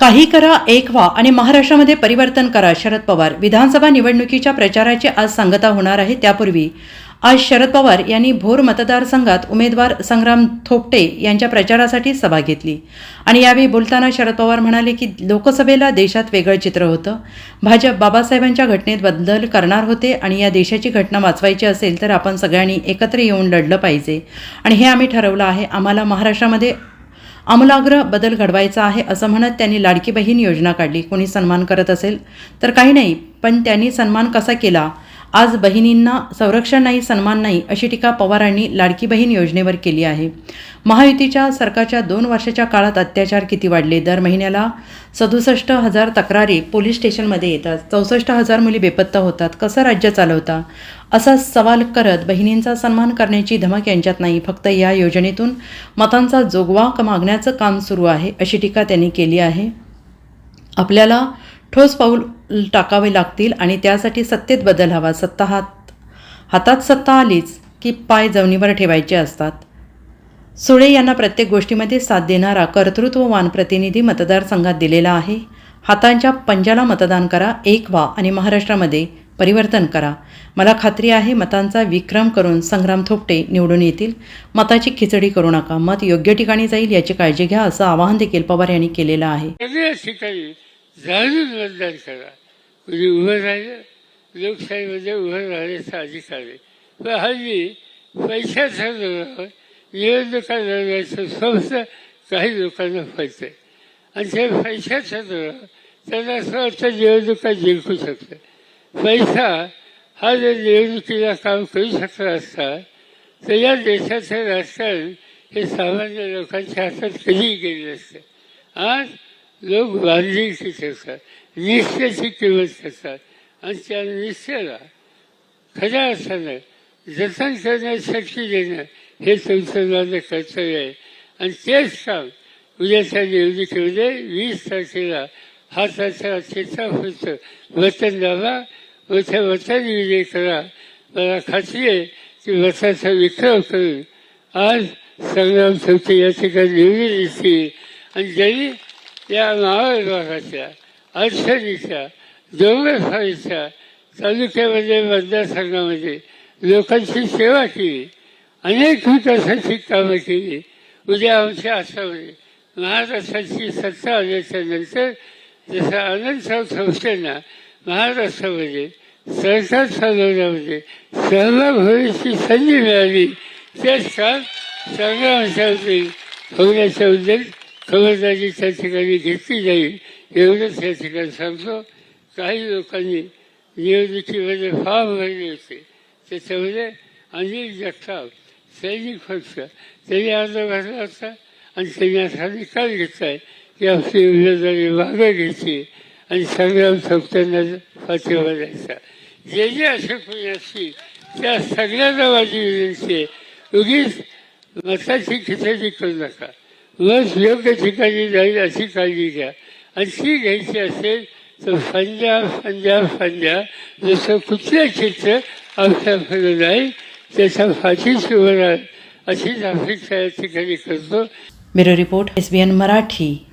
काही करा एक व्हा आणि महाराष्ट्रामध्ये परिवर्तन करा. शरद पवार. विधानसभा निवडणुकीच्या प्रचाराची आज सांगता होणार आहे. त्यापूर्वी आज शरद पवार यांनी भोर मतदारसंघात उमेदवार संग्राम थोपटे यांच्या प्रचारासाठी सभा घेतली. आणि यावेळी बोलताना शरद पवार म्हणाले की लोकसभेला देशात वेगळं चित्र होतं. भाजप बाबासाहेबांच्या घटनेत बदल करणार होते आणि या देशाची घटना वाचवायची असेल तर आपण सगळ्यांनी एकत्र येऊन लढलं पाहिजे. आणि हे आम्ही ठरवलं आहे. आम्हाला महाराष्ट्रामध्ये आमूलाग्र बदल घडवायचा आहे असं म्हणत त्यांनी लाडकी बहीण योजना काढली. कोणी सन्मान करत असेल तर काही नाही पण त्यांनी सन्मान कसा केला? आज बहिणींना संरक्षण नाही सन्मान नाही अशी टीका पवारांनी लाडकी बहीण योजनेवर केली आहे. महायुतीच्या सरकारच्या दोन वर्षाच्या काळात अत्याचार किती वाढले? दर महिन्याला सदुसष्ट हजार तक्रारी पोलीस स्टेशनमध्ये येतात. चौसष्ट हजार मुली बेपत्ता होतात. कसं राज्य चालवता? असा सवाल करत बहिणींचा सन्मान करण्याची धमक यांच्यात नाही. फक्त या योजनेतून मतांचा जोगवा मागण्याचं काम सुरू आहे अशी टीका त्यांनी केली आहे. आपल्याला ठोस पाऊल टाकावे लागतील आणि त्यासाठी सत्तेत बदल हवा. सत्ता हात हातात सत्ता आलीच की पाय जमिनीवर ठेवायचे असतात. सुळे यांना प्रत्येक गोष्टीमध्ये साथ देणारा कर्तृत्ववान प्रतिनिधी मतदारसंघात दिलेला आहे. हातांच्या पंजाला मतदान करा एक व्हा आणि महाराष्ट्रामध्ये परिवर्तन करा. मला खात्री आहे मतांचा विक्रम करून संग्राम थोपटे निवडून येतील. मताची खिचडी करू नका. मत योग्य ठिकाणी जाईल याची काळजी घ्या असं आवाहन देखील पवार यांनी केलेलं आहे. जाणून मतदान करा. म्हणजे उभं राहिलं लोकशाहीमध्ये उभं राहण्याचा अधिकार आहे. पण हल्ली पैशाचा जोरावर निवडणुका लढवायचं स्वस्त काही लोकांना आहे. आणि त्या पैशाच्या जोरावर त्यांना असं वाटतं निवडणुका जिंकू शकतं पैसा हा जर निवडणुकीला काम करू शकला असता तर या देशाचं राजकारण हे सामान्य लोकांच्या हातात कधीही गेले असते आज लोक बांधिलकी ठेवतात निश्चयाची किंमत करतात आणि त्या निश्चयाला खऱ्या अर्थानं जतन करण्यास शक्ती देणं हे तुमचं कर्तव्य आहे. आणि तेच काम उद्याच्या निवडणुकीमध्ये वीस तारखेला हा हाताच्या चित्रापुरतं वचन दाबा व त्या वचन विजय करा. मला खात्री आहे की वचाचा विक्रम करून आज संग्राम संस्थे या ठिकाणी निवडून येतील. आणि जरी या महाविभागाच्या अडचणीच्या तालुक्यामध्ये मतदारसंघामध्ये लोकांची सेवा केली. अनेक विकासाची कामं केली. उद्या आमच्या आसामध्ये महाराष्ट्राची सत्ता आल्याच्यानंतर जसं आनंदराव संस्थेना महाराष्ट्रामध्ये सरकार चालवण्यामध्ये सहभाग होण्याची संधी मिळाली त्याच काळ संग्रामाच्या होण्याच्या उद्देश खबरदारी त्या ठिकाणी घेतली जाईल. एवढंच या ठिकाणी सांगतो काही लोकांनी निवडणुकीमध्ये फॉर्म भरले होते. त्याच्यामध्ये अनिल जगताप सैनिक पक्ष त्यांनी अर्ज भरला होता आणि त्यांनी असा निकाल घेतला आहे की आपली उमेदवारी मागं घ्यायची आणि संग्राम संस्थांना पाठिंबा द्यायचा. जे जे असे कोणी असतील त्या सगळ्यांना माझी विनंती आहे. उगीच मताची खिचडी करू नका. लस योग्य ठिकाणी जाईल अशी काळजी घ्या. आणि ती घ्यायची असेल तर संध्या संध्या संध्या जसं कुठलं चित्र आपल्याकडे जाईल त्याच्या फाशीच उभं राहील अशीच अपेक्षा या ठिकाणी करतो. Bureau report S B N Marathi.